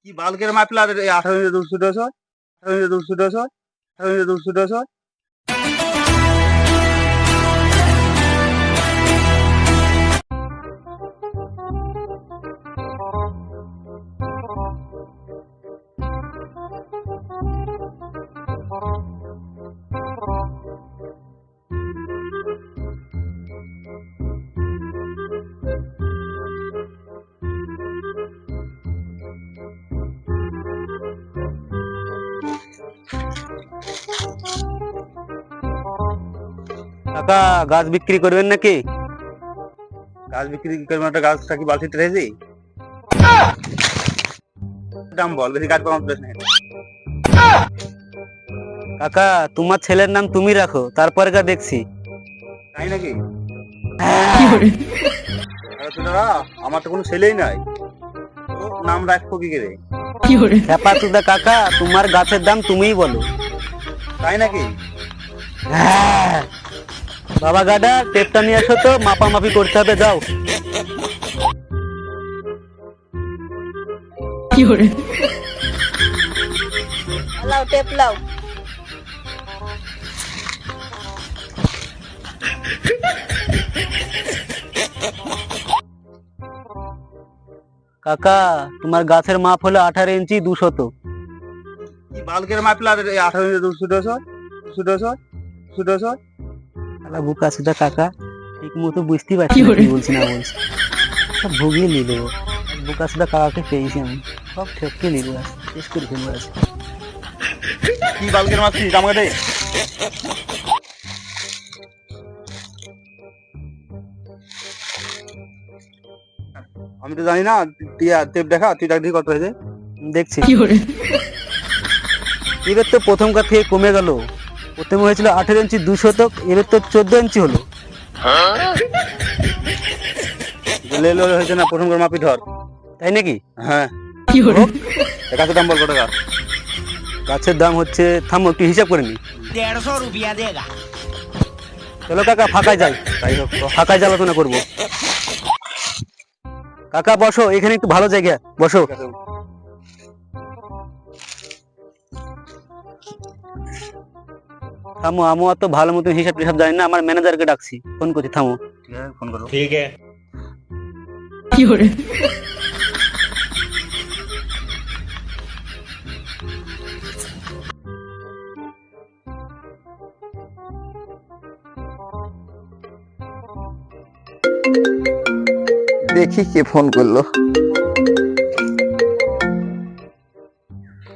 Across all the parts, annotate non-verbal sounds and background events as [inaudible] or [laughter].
কি- বালকের মাপলা আঠারো ইঞ্চি দুশো দশ, আঠারো ইঞ্চি দুশো দশ, আঠারো ইঞ্চি দুশো দুশো কাকা, গাছ বিক্রি করবেন নাকি? গাছ বিক্রি করব একটা গাছটা কি বালতিতে রেখেছি। দাম বল, বেশি গাছ নেই। কাকা, তোমার ছেলের নাম তুমি রাখো, তারপরে গা দেখছি। তাই নাকি? আমার তো কোনো ছেলেই নাই। নাম রাখব কি করে? হ্যাপা তুদা কাকা, তোমার গাছের দাম তুমিই বলো। তাই নাকি? বাবা গাডা টেপটা নিয়ে আসো তো মাপামাপি করতে হবে যাও। লাও টেপ লাও। কাকা তোমার গাছের মাপ হলো আঠারো ইঞ্চি দুশত কি বালকের মাপলা আঠারো ইঞ্চি দুশো দুশো দুশো দুশো। শালা বুকা সুদা কাকা ঠিক মতো বুঝতেই পারছি না কি বলছি না বলছি। সব ভুগিয়ে দেবো বুকা সুদা কাকাকে পেয়েছি আমি। সব ঠেপকে আজ। শেষ করে ফেলব আজ। কি বালকের আমাকে আমি তো জানি না তুই টেপ দেখা তুই দেখ দেখি কত হয়েছে। দেখছি। এবার তো প্রথমকার থেকে কমে গেল। প্রথম হয়েছিল আঠেরো ইঞ্চি দু শতক এর তো চোদ্দ ইঞ্চি হলো। হয়েছে না প্রথম করে মাপি ধর। তাই নাকি? হ্যাঁ। গাছের দাম বল টাকা। গাছের দাম হচ্ছে থামো একটু হিসাব করে নি। দেড়শো রুপিয়া দেগা। চলো কাকা ফাঁকায় যাই। তাই হোক ফাঁকায় জ্বালাতনা করব। কাকা বসো এখানে একটু ভালো জায়গা। বসো। থামো আমো তো ভালো মতন হিসাব টিসাব জানি না আমার ম্যানেজারকে ডাকছি। ফোন করছি থামো। ঠিক আছে ফোন করো ঠিক আছে। কি করে? দেখি কে ফোন করল।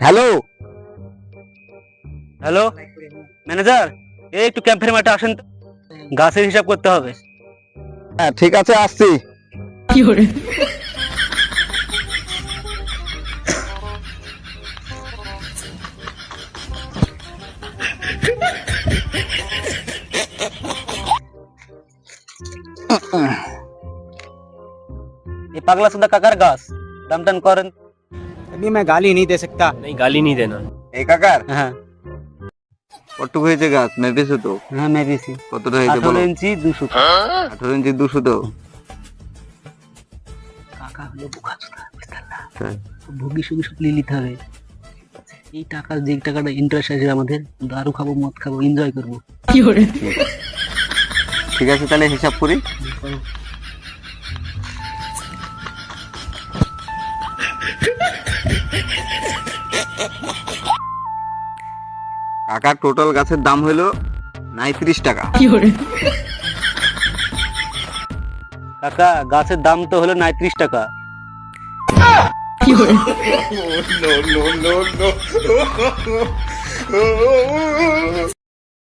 হ্যালো? হ্যালো? ম্যানেজার এই একটু ক্যাম্পের মাঠে আসেন তো। গাছের হিসাব করতে হবে হ্যাঁ ঠিক আছে আসছি এই পাগলা সুদা কাকার গাছ দাম টান করেন अभी मैं गाली नहीं दे सकता नहीं गाली नहीं देना এই কাকার হ্যাঁ কত হয়েছে গাছ? মেপেছো তো। হ্যাঁ মেপেছি কতটা হয়েছে বলো? ইঞ্চি দুশো। আঠারো ইঞ্চি দুশো তো। কাকা হলো বোকা চোদা বুঝতে না হ্যাঁ। ভুগি সুগি সব নিয়ে নিতে হবে। এই টাকা যে টাকাটা ইন্টারেস্ট আছে আমাদের দারু খাব মদ খাব এনজয় করব। ঠিক আছে তাহলে হিসাব করি। কাকার টোটাল গাছের দাম হলো নাইত্রিশ টাকা। কাকা গাছের দাম তো হলো নাইত্রিশ টাকা। [laughs]